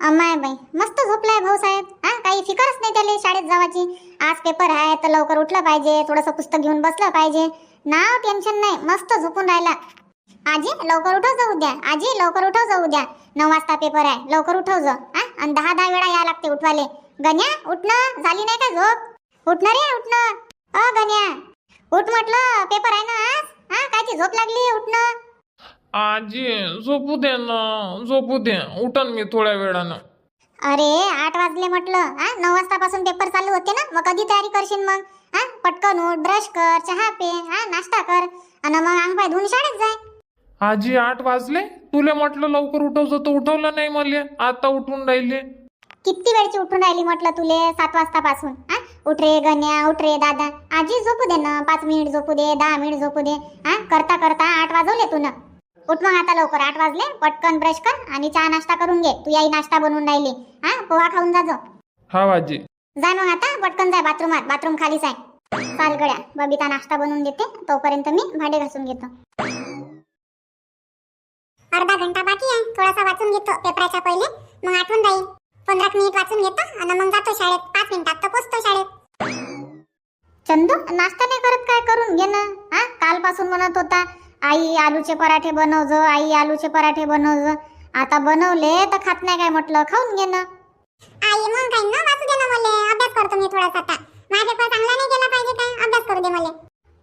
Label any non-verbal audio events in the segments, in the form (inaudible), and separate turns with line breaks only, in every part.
माय बाई मस्त झोपलाय भाऊसाहेब हा काही फिकरच नाही त्याला शाळेत जावाची. आज पेपर आहे तर लवकर उठलं पाहिजे थोडंसं पुस्तक घेऊन बसलं पाहिजे. नाव टेन्शन नाही मस्त झोपून राहिला. आजी लवकर उठव जाऊ द्या. आजी लवकर उठव जाऊ द्या. नऊ वाजता पेपर आहे लवकर उठव जा. हा आणि दहा दहा वेळा या लागते उठवाले. गण्या उठणं झाली नाही का झोप? उठणार रे उठणं अ गण्या. उठ म्हटलं पेपर आहे ना आज? हा कायची झोप लागली? उठणं
आजी झोपू दे ना झोपू दे. उठन मी थोड्या वेळानं.
अरे आठ वाजले म्हटलं हा? नऊ वाजतापासून पेपर चालू होते ना? मग कधी तयारी करशील मग? हा? पटकन उठ ब्रश कर चहा पे हा? नाश्ता कर. आणि मग अंग पाय धुवून शाळेत जाय.
आजी आठ वाजले? तुले म्हटलं लवकर उठवचं तर उठवलं नाही मला. आता उठून राहिले.
किती वेळची उठून राहिली म्हटलं तुले? सात वाजतापासून. हा? उठ रे गण्या उठ रे दादा. आजी झोपू दे ना. पाच मिनिट झोपू दे दहा मिनिट झोपू दे. हा? करता करता आठ वाजवले तू ना उठ मग आता लवकर आठ वाजले. पटकन ब्रश कर आणि चहा नाश्ता करून घे. तू याही नाश्ता बनवून राहिली. हा पोहा खाऊन जा जो.
हा आजी.
जाय मग आता पटकन जाय बाथरूमात. बाथरूम खालीच आहे. चाल गड्या बबिता नाश्ता बनवून देते. तोपर्यंत मी भांडे घासून घेतो. अर्धा घंटा बाकी आहे. थोडासा वाचून घेतो पेपराच्या पहिले. मग आठवून राहील. पंधरा मिनिट वाचून घेतो आणि मग जातो शाळेत. पाच मिनिटात तर पोचतो शाळेत. चंदू नाश्ता नाही करत काय? करून घे ना. हा कालपासून म्हणत होता आई आलूचे पराठे बनव जो आई आलूचे पराठे बनव जो आता बनवले तर खात नाही काय म्हटलं? खाऊन घे ना. आई मग काय? ना वाचू दे ना मला. अभ्यास करतो मी थोडासा आता. माझा पेपर चांगला नाही गेला पाहिजे काय? अभ्यास करू दे मला.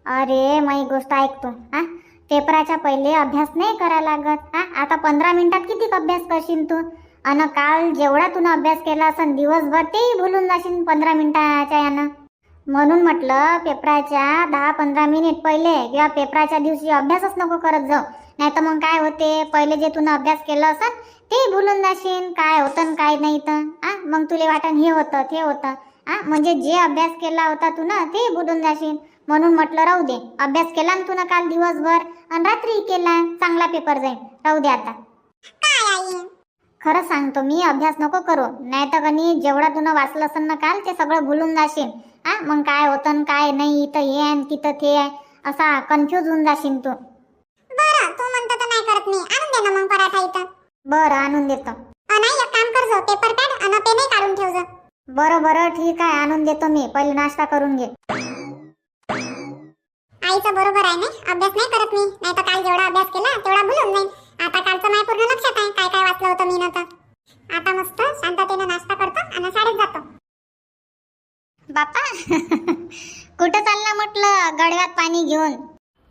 अरे माझी गोष्ट ऐकतो हा? पेपराच्या पहिले अभ्यास नाही करायला लागत. हा? आता पंधरा मिनिटात किती अभ्यास करशील तू? अन काल जेवढा तू अभ्यास केला असन दिवसभर तेही भुलून जाशील पंधरा मिनिटाच्या यानं. म्हणून म्हटलं पेपराच्या दहा पंधरा मिनिट पहिले किंवा पेपराच्या दिवशी अभ्यासच नको करत जाऊ. नाही तर मग काय होते? पहिले जे तुनं अभ्यास केलं असन ते भुलून जाशील काय होतं काय नाही तर. आ मग तुला वाटन हे होतं ते होतं. आ म्हणजे जे अभ्यास केला होता तू ना ते भुलून जाशील म्हणून म्हटलं राहू दे. अभ्यास केला ना तू ना काल दिवसभर आणि रात्री केला चांगला पेपर जाईल राहू दे आता. काय आई? खरं सांगतो मी अभ्यास नको करू. नाही तर कनी जेवढा तुनं वाचलं असेल ना काल ते सगळं भुलून जाशील आ मग काय होतं काय नाही इथं हे आहे तिथं ते आहे. असा कन्फ्यूज होऊन जाशील तू. बरं तू म्हणतो तर नाही करत मी. आणून दे ना मग पराठा इथं. बरं आणून देतो. नाही एक काम कर पेपर पॅड आणि पेनही काढून ठेव जा. बरं बरं ठीक आहे आणून देतो मी. पहिले नाश्ता करून घे. आईचं बरोबर आहे नाही? अभ्यास नाही करत मी. नाही तर काल जेवढा अभ्यास केला तेवढा भुलून जाईल आता कालचं माझ्या पूर्ण लक्षात आहे. होतं मी ना तर आता मस्त शांततेने नाश्ता करतो आणि शाळेत जातो. बापा कुठं चालला म्हटलं गडव्यात पाणी घेऊन?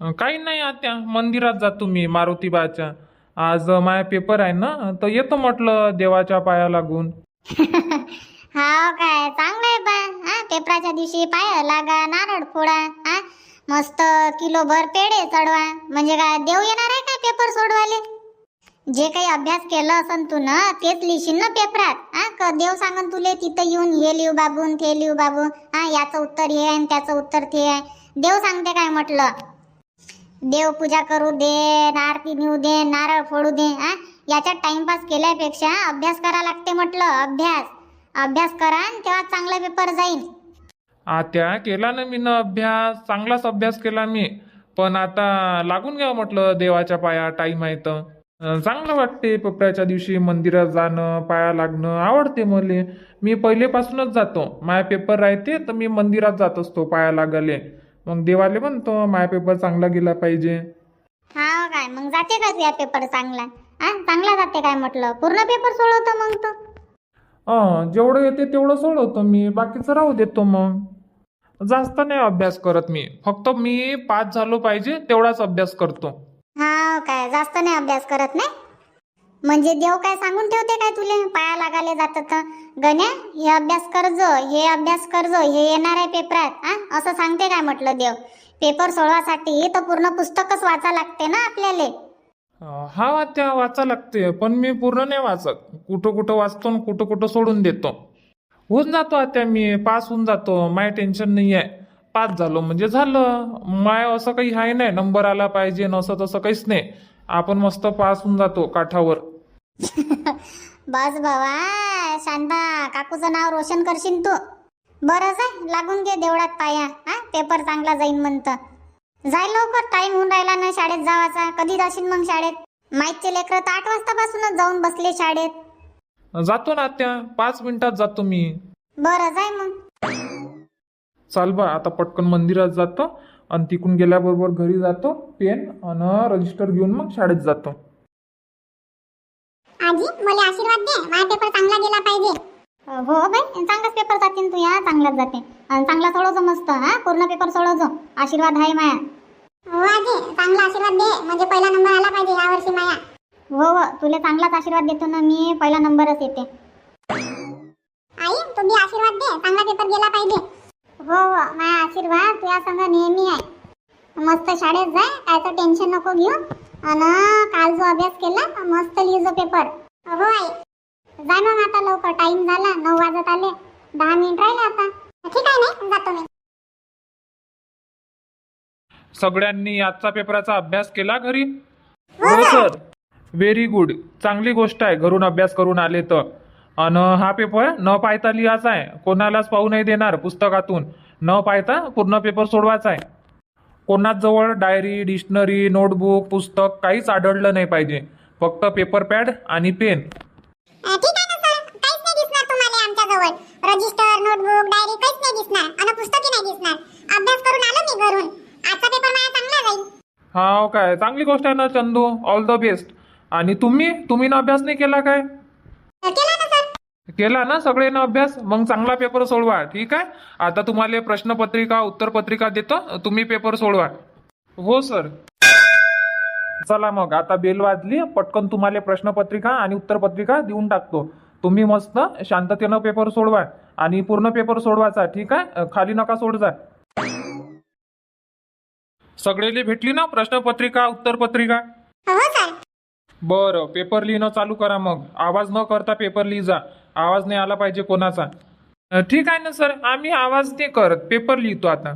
अं, काही नाही आत्या मंदिरात जातो मी मारुतीबाच्या. आज माझा पेपर आहे ना तर येतो म्हटलं देवाच्या पाया लागून. (laughs)
हा काय चांगलं आहे बा हा पेपराच्या दिवशी पाय लागा नारळ फोडा हा. मस्त किलोभर पेढे चढवा. म्हणजे काय देव येणार आहे काय पेपर सोडवाले जे काही अभ्यास केलं असन तू ना तेच लिहिशील ना पेपरात. हा देव सांगन तुले तिथं येऊन हे लिहू बाबू न ते लिहू बाबू. हा याचं उत्तर हे आहे न त्याचं उत्तर ते आहे. देव सांगते काय म्हटलं? देव पूजा करू दे आरती नेऊ दे नारळ फोडू दे हा. याच्यात टाइमपास केल्यापेक्षा अभ्यास करा लागते म्हटलं अभ्यास. अभ्यास करा न तेव्हा चांगला पेपर जाईल
आत्या केला ना मी ना अभ्यास चांगलाच अभ्यास केला मी. पण आता लागून घ्या म्हटलं देवाच्या पाया टाईम आहे तर. चांगलं वाटते पेपराच्या दिवशी मंदिरात जाणं पाया लागणं. आवडते मले. मी पहिलेपासूनच जातो. माया पेपर राहते तर मी मंदिरात जात असतो पाया लागाले. मग देवाले म्हणतो माया पेपर चांगला गेला पाहिजे.
हा काय? मग जाते का तुझा पेपर चांगला? हा चांगला जाते काय म्हटलं? पूर्ण पेपर सोडवतो मग तू.
अं, जेवढं येते तेवढं सोडवतो मी. बाकीचं राहू देतो मग. जास्त नाही अभ्यास करत मी. फक्त मी पास झालो पाहिजे तेवढाच अभ्यास करतो.
हा काय जास्त नाही अभ्यास करत नाही? म्हणजे देव काय सांगून ठेवते काय तुले? पाया लागाले जातात तर. गण्या हे अभ्यास करजो हे अभ्यास करजो हे येणार आहे पेपरात हा असं सांगते काय म्हटलं देव? पेपर सोडवासाठी तर पूर्ण पुस्तकच वाचा लागते ना आपल्याला?
अं, हा त्या वाचा लागते पण मी पूर्ण नाही वाचत. कुठं कुठं वाचतो आणि कुठं कुठं सोडून देतो. होऊन जातो आता मी पास होऊन जातो माय टेन्शन नाही आहे पास झालो म्हणजे झालं. माय असं काही आहे नाही नंबर आला पाहिजे न असं तसं काहीच नाही. आपण मस्त पास होऊन जातो काठावर.
बस बाबा शांता काकूचं नाव रोशन करशील तू. बरंच आहे लागून घे देवळात पाया. हा पेपर चांगला जाईन म्हणतं. जाय लवकर टाइम होऊन राहिला ना शाळेत जावाचा. कधी जाशील मग शाळेत? माईकचे लेकरं तर आठ वाजतापासूनच जाऊन बसले शाळेत.
जातो ना त्या पाच मिनिटात जातो मी.
बरं जाय मग.
चाल बा आता पटकन मंदिरात जातो आणि तिकडून गेल्याबरोबर घरी जातो पेन आणि रजिस्टर घेऊन मग शाळेत जातो.
आजी मला आशीर्वाद दे. माझा पेपर चांगला गेला पाहिजे. हो बाई चांगलाच पेपर जातील तू या चांगलाच जाते. आणि चांगला सोडवजो मस्त हा पूर्ण पेपर सोडवजो. आशीर्वाद आहे माया. हो आजी चांगला आशीर्वाद दे. म्हणजे पहिला नंबर आला पाहिजे या वर्षी माया. हो हो तुला चांगलाच आशीर्वाद देतो ना मी पहिला नंबरच येते. आई तुम्ही आशीर्वाद दे. चांगला पेपर गेला पाहिजे. हो हो माझा आशीर्वाद तुझ्या संग नेहमी आहे. मस्त शाळेत जाय कायचं टेन्शन नको घेऊ. आणि काल जो अभ्यास केला मस्त लिहिजो पेपर हो आई. जा मग आता लवकर टाइम झाला नऊ वाजत आले. दहा मिनिट राहिले आता. ठीक आहे नाही जातो मी.
सगळ्यांनी आजचा पेपराचा अभ्यास केला घरी? हो सर. व्हेरी गुड चांगली गोष्ट आहे घरून अभ्यास करून आले तर. अन हा पेपर न पाहता लिहायचा आहे. कोणालाच पाहू नाही देणार पुस्तकातून. न पाहता पूर्ण पेपर सोडवायचा आहे. कोणाच जवळ डायरी डिक्शनरी नोटबुक पुस्तक काहीच आढळलं नाही पाहिजे. फक्त पेपर पॅड आणि पेन
ठीक आहे ना सर काहीच नाही दिसणार तुम्हाला आमच्या जवळ. रजिस्टर नोटबुक डायरी काहीच नाही दिसणार. आणि पुस्तकही नाही दिसणार. अभ्यास करून आलो मी घरून. आजचा पेपर माझा चांगला जाईल.
हा काय. चांगली गोष्ट आहे ना चंदू. ऑल द बेस्ट आणि तुम्ही? तुम्ही ना अभ्यास नाही केला काय?
केला
केला ना सगळे ना अभ्यास मग चांगला पेपर सोडवा. ठीक आहे? आता तुम्हाला प्रश्नपत्रिका उत्तरपत्रिका देतो. तुम्ही पेपर सोडवा. हो सर चला मग. आता बेल वाजली. पटकन तुम्हाला प्रश्नपत्रिका आणि उत्तरपत्रिका देऊन टाकतो. तुम्ही मस्त शांततेनं पेपर सोडवा आणि पूर्ण पेपर सोडवायचा. ठीक आहे? खाली नका सोडजा सगळेले भेटली ना प्रश्नपत्रिका उत्तरपत्रिका?
हो सर
बरं. पेपर लिहिणं चालू करा मग. आवाज न करता पेपर लिही जा आवाज नाही आला पाहिजे कोणाचा? ठीक आहे ना सर. आम्ही आवाज नाही करत. पेपर लिहितो आता.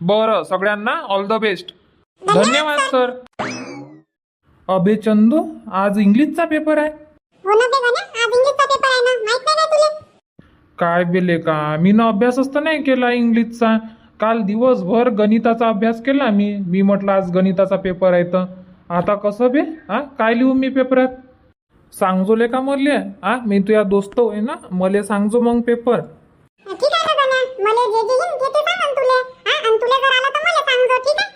बरं सगळ्यांना ऑल द बेस्ट धन्यवाद सर. अबे चंदू आज इंग्लिशचा पेपर आहे.
हो ना बे गण्या आज इंग्लिशचा पेपर आहे ना. माहीत नाही काय तुले?
काय बेले का? मी ना अभ्यासच तर नाही केला इंग्लिशचा. काल दिवसभर गणिताचा अभ्यास केला मी. मी म्हटलं आज गणिताचा पेपर आहे तर. आता कसं बे? हा? काय लिहू मी पेपरात सांगजोले का मले? हा मी तुझ्या दोस्त होय ना? मले सांगजो मग पेपर.
ठीक आहे ना गण्या? मला जे जे येईन ते तुले. हा आणि तुले जर आला तर मला सांगजो ठीक आहे?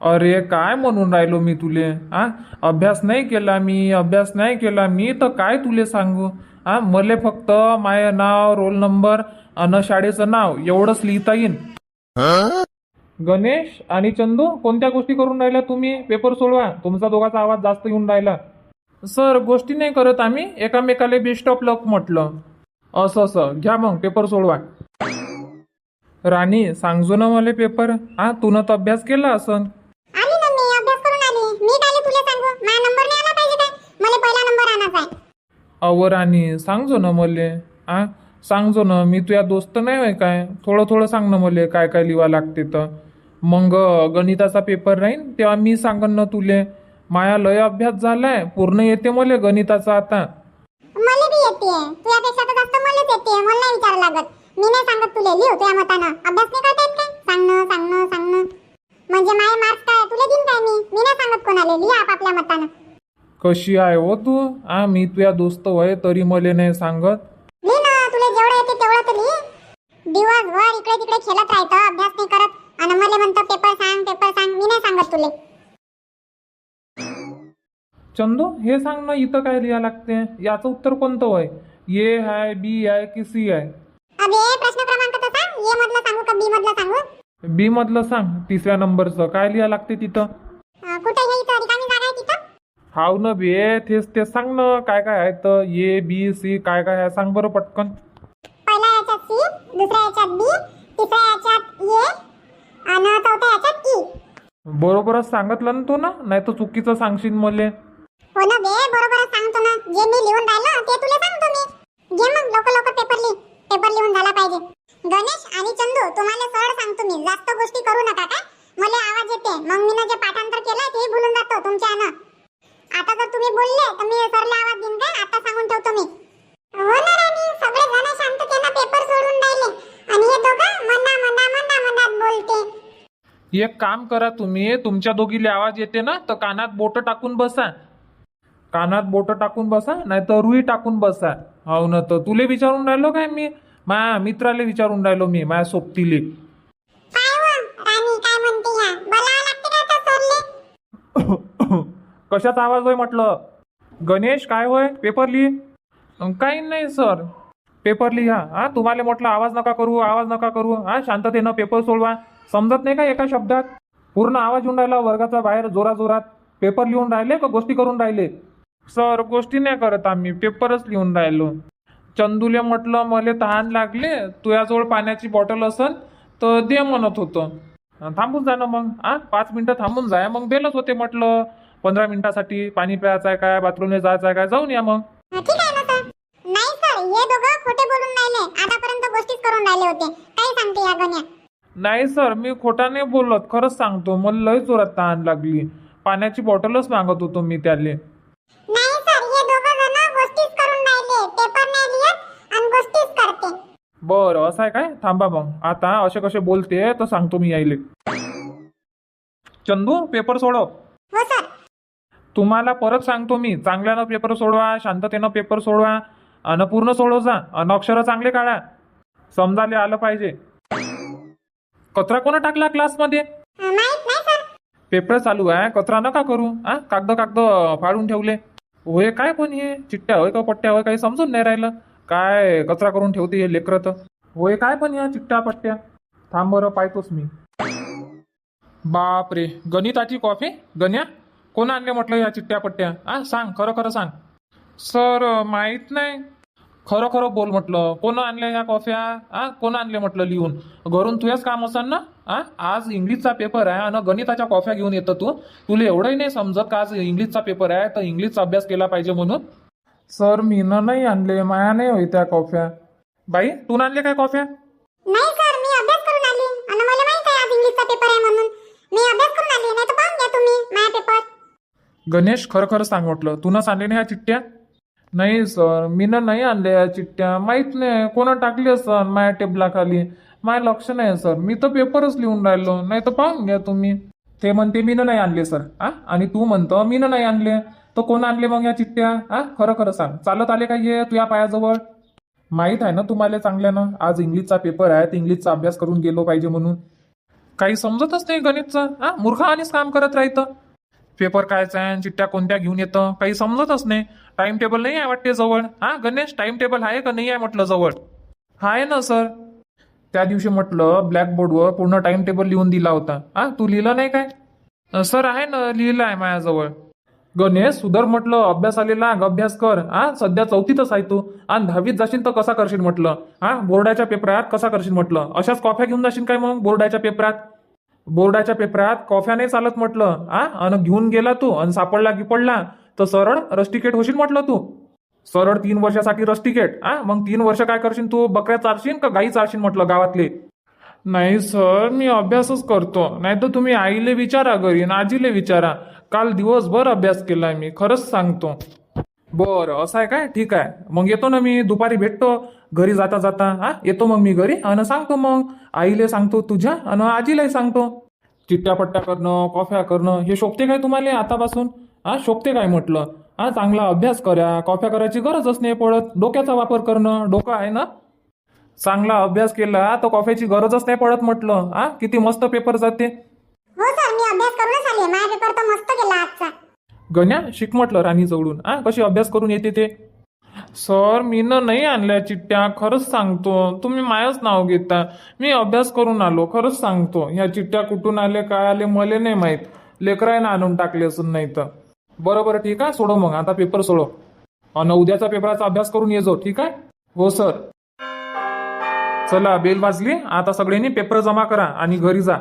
अरे काय म्हणून राहिलो मी तुले? हा अभ्यास नाही केला मी अभ्यास नाही केला मी तर काय तुले सांगू? हा मले फक्त माय नाव रोल नंबर अन शाळेचं नाव एवढंच लिहिता येईन. गणेश आणि चंदू कोणत्या गोष्टी करून राहिल्या तुम्ही? पेपर सोडवा. तुमचा दोघांचा आवाज जास्त येऊन राहिला. सर गोष्टी नाही करत आम्ही. एकामेकाला बेस्ट ऑफ लक म्हटलं. असं असं. घ्या मग पेपर सोडवा. राणी सांगजो ना मला पेपर हा तू तर अभ्यास केला असन.
आली ना मी अभ्यास करून आली. मी तुले सांगू? माझा नंबर नाही आला पाहिजे काय? मला पहिला नंबर आणायचा आहे.
अवर आणि सांगजो ना मले. आ सांगजो ना मी तुझ्या दोस्त नाही होय काय? थोडं थोडं सांग ना मले काय काय लिवा लागते तर. मग गणिताचा पेपर राहीन तेव्हा मी सांगन ना तुले. माया लय अभ्यास झालाय पूर्ण येते मले गणिताचा आता.
मला बी येते. तुझ्यापेक्षा तर जास्त मलाच येते. मला नाही विचार लागत. मी नाही सांगत तुले. लिह तुझ्या मतानं. अभ्यास नाही करता येत काय? सांगणं सांगणं सांगणं. म्हणजे माझे मार्क्स काय? तुला देईन काय मी? मी नाही सांगत कोणाला. लिह आपापल्या मतानं.
कशी आहे हो तू? आ मी तुझ्या दोस्त होय तरी मले नाही सांगत.
लिह ना. तुला जेवढं येते तेवढं तर लिह. दिवसभर इकडे तिकडे खेळत राहतं. अभ्यास नाही करत. आणि मला म्हणतो पेपर सांग पेपर सांग. मी नाही सांगत तुले.
चंदू हे सांग ना इथं काय लिहा लागते? याचं उत्तर कोणतं होय? ए आहे बी आहे की सी आहे
प्रश्न क्रमांक सांग. ए मधलं सांगू का बी मधलं सांगू?
बी मधलं सांग तिसऱ्या नंबरचं. काय लिहा लागते तिथं? हाव न बे. तेच ते सांग ना काय काय आहे तर ए बी सी काय काय आहे? सांग बरं पटकन.
पहिल्या याच्यात सी दुसऱ्या याच्यात बी तिसऱ्या याच्यात ए आणि चौथ्या याच्यात ई.
बरोबरच सांगितलं ना तो ना? नाही तर चुकीचं सांगशील मले.
हो ना बे बरोबर सांगतो ना. जे मी लिहून राहिलो ते तुला सांगतो मी. घे मग लवकर लवकर पेपर लिह. पेपर लिहून झाला पाहिजे. गणेश आणि चंदू तुम्हाला सरळ सांगतो मी. जास्त गोष्टी करू नका काय? मला आवाज येते. मग मी जे पाठांतर केलंय ते भुलून जातो तुमच्यानं आता जर तुम्ही बोलले तर मी सरला आवाज देईन काय? आता सांगून ठेवतो मी. हो ना राणी सगळे जण त्यांना पेपर सोडून राहिले. आणि हे दोघं मना मना मना मनात बोलते.
एक काम करा तुम्ही तुमच्या दोघीले आवाज येते ना तर कानात बोट टाकून बसा. कानात बोट टाकून बसा नाही तर रुई टाकून बसा. हो ना तर तुले विचारून राहिलो काय मी? माया मित्राले विचारून राहिलो मी माया सोबतीले. (coughs) कशाचा आवाज होय म्हटलं? गणेश काय होय? पेपर लिही. काही नाही सर. पेपर लिहा. हा तुम्हाला म्हटलं आवाज नका करू आवाज नका करू. हा शांततेनं पेपर सोडवा. समजत नाही का एका शब्दात? पूर्ण आवाज येऊन राहिला वर्गाचा बाहेर जोरा जोरात पेपर लिहून राहिले का गोष्टी करून राहिले? सर गोष्टी नाही करत आम्ही पेपरच लिहून राहिलो. चंदूले म्हटलं मले तहान लागले तुझ्याजवळ पाण्याची बॉटल असन तर दे म्हणत होतं. थांबून जा ना मग आ पाच मिनिटं थांबून जाय मग बेलच होते म्हटलं. पंधरा मिनिटासाठी पाणी प्यायचं आहे काय बाथरूमला जायचं आहे काय जाऊन या मग.
ठीक आहे ना सर. नाही सर हे दोघं खोटे बोलून राहिले. आतापर्यंत गोष्टीच करून राहिले होते. काही सांगते या गण्या.
नाही सर मी खोटा नाही बोलत खरंच सांगतो. मला लय जोरात तहान लागली. पाण्याची बॉटलच मागत होतो मी त्याले
नाही सर हे दोघं जण गोष्टीच करून राहिले पेपर नाही लिहत आणि गोष्टीच करते
बरं असं आहे काय? थांबा मग. आता असे कसे बोलते तर सांगतो मी यायले. चंदू पेपर सोडव.
हो सर.
तुम्हाला परत सांगतो मी. चांगल्यानं पेपर सोडवा शांततेनं पेपर सोडवा अन पूर्ण सोडव जा. अन अक्षरं चांगले काढा. समजाले आलं पाहिजे. कचरा कोणा टाकला क्लासमध्ये? पेपर चालू आहे कचरा नका करू. हा कागद कागद फाडून ठेवले. होय काय पण हे? चिट्ट्या होय का पट्ट्या होय काही समजून नाही राहिलं. काय कचरा करून ठेवते हे लेकरं तर? होय काय पण या चिट्ट्या पट्ट्या? थांब बरं पाहतोच मी. बापरे गणिताची कॉफी? गण्या? कोण आणले म्हटलं या चिट्ट्या पट्ट्या? आ सांग खरं खरं सांग. सर माहीत नाही. खरं खरं बोल म्हटलं. कोण आणल्या ह्या कॉफ्या? आ कोण आणले म्हटलं लिहून? घरून तुझ्याच काम असाल ना? आ आज इंग्लिशचा पेपर आहे आणि गणिताच्या कॉफ्या घेऊन येतं तू. तुला एवढंही नाही समजत का आज इंग्लिशचा पेपर आहे? तर इंग्लिशचा अभ्यास केला पाहिजे म्हणून. सर मीनं नाही आणले माया नाही होई त्या कॉफ्या. बाई तू आणले काय कॉफ्या?
नाही सर मी अभ्यास करून आली. आणि मला माहीत आहे आज इंग्लिशचा पेपर आहे म्हणून. मी अभ्यास करून आली नाही तर पाहून घ्या तुम्ही माझा पेपर
गणेश खरं खरं सांग म्हटलं. तूनच आणले नाही ह्या चिठ्ठ्या? नाही सर मीनं नाही आणल्या या चिठ्ठ्या. माहीत नाही कोणा टाकली असं माझ्या टेबलाखाली माझ्या लक्ष नाही सर. मी तर पेपरच लिहून राहिलो. नाही तर पाहून घ्या तुम्ही. ते म्हणते मीनं नाही आणले सर. आ? आणि तू म्हणतो मीनं नाही आणले. तर कोण आणले मग या चिठ्ठ्या? हा? खरं खरं सांग. चालत आले काय हे तुझ्या पायाजवळ? माहीत आहे ना तुम्हाला चांगल्यानं? आज इंग्लिशचा पेपर आहे तर इंग्लिशचा अभ्यास करून गेलो पाहिजे म्हणून. काही समजतच नाही गणितचं. हा? मूर्खावानीच काम करत राहतं. पेपर कायचा आहे चिठ्ठ्या कोणत्या घेऊन येतं? काही समजतच नाही. टाइम टेबल नाही आहे वाटते जवळ. हा? गणेश टाइम टेबल आहे का नाही आहे म्हटलं जवळ? आहे ना सर त्या दिवशी म्हटलं ब्लॅकबोर्डवर पूर्ण टाइम टेबल लिहून दिला होता. हा? तू लिहिलं नाही काय? सर आहे ना लिहिलं आहे माझ्याजवळ. गणेश सुधर म्हटलं अभ्यास आलेला अभ्यास कर. हा सध्या चौथीतच आहे तू. आणि दहावीत जाशील तर कसा करशील म्हटलं. हा बोर्डाच्या पेपरात कसा करशील म्हटलं. अशाच कॉफ्या घेऊन जाशील काय मग बोर्डाच्या पेपरात? बोर्डाच्या पेपरात कॉफ्या नाही चालत म्हटलं. आ आणि घेऊन गेला तू आणि सापडला गिपडला तर सरळ रस्टिकेट होशील म्हटलं तू. सरळ तीन वर्षासाठी रस्टिकेट. हा मग तीन वर्ष काय करशील तू? बकऱ्या चारशील का गाई चारशील म्हटलं गावातले? नाही सर मी अभ्यासच करतो. नाही तर तुम्ही आईले विचारा घरी आणि आजीले विचारा. काल दिवसभर अभ्यास केलाय मी खरंच सांगतो. बरं असं आहे काय? ठीक आहे. मग येतो ना मी दुपारी भेटतो. घरी जाता जाता हा? येतो मग मी घरी आणि सांगतो मग. आईले सांगतो तुझ्या आणि आजीलाही सांगतो. चिट्ट्या पट्ट्या करणं कॉफ्या करणं हे शोभते काय तुम्हाला आतापासून? हा शोभते काय म्हटलं? हा चांगला अभ्यास करा. कॉफ्या करायची गरजच नाही पडत. डोक्याचा वापर करणं डोकं आहे ना? चांगला अभ्यास केला तर कॉफ्याची गरजच नाही पडत म्हटलं. हा किती मस्त पेपर जाते.
हो सर मी अभ्यास करूनच आली माझा पेपर तर मस्त गेला आजचा.
गण्या शिक म्हटलं राणी जवळून. हा कशी अभ्यास करून येते ते? सर मी न नाही आणल्या चिठ्ठ्या खरंच सांगतो. तुम्ही मायच नाव घेता. मी अभ्यास करून आलो खरंच सांगतो. ह्या चिठ्ठ्या कुठून आले काय आले मला नाही माहीत. लेकरायनं आणून टाकले असून नाही तर. बरं बरं ठीक आहे. सोडव मग. आता पेपर सोडव. आणि उद्याचा पेपराचा अभ्यास करून ये जो ठीक आहे? हो सर. चला बेल वाजली. आता सगळ्यांनी पेपर जमा करा आणि घरी जा.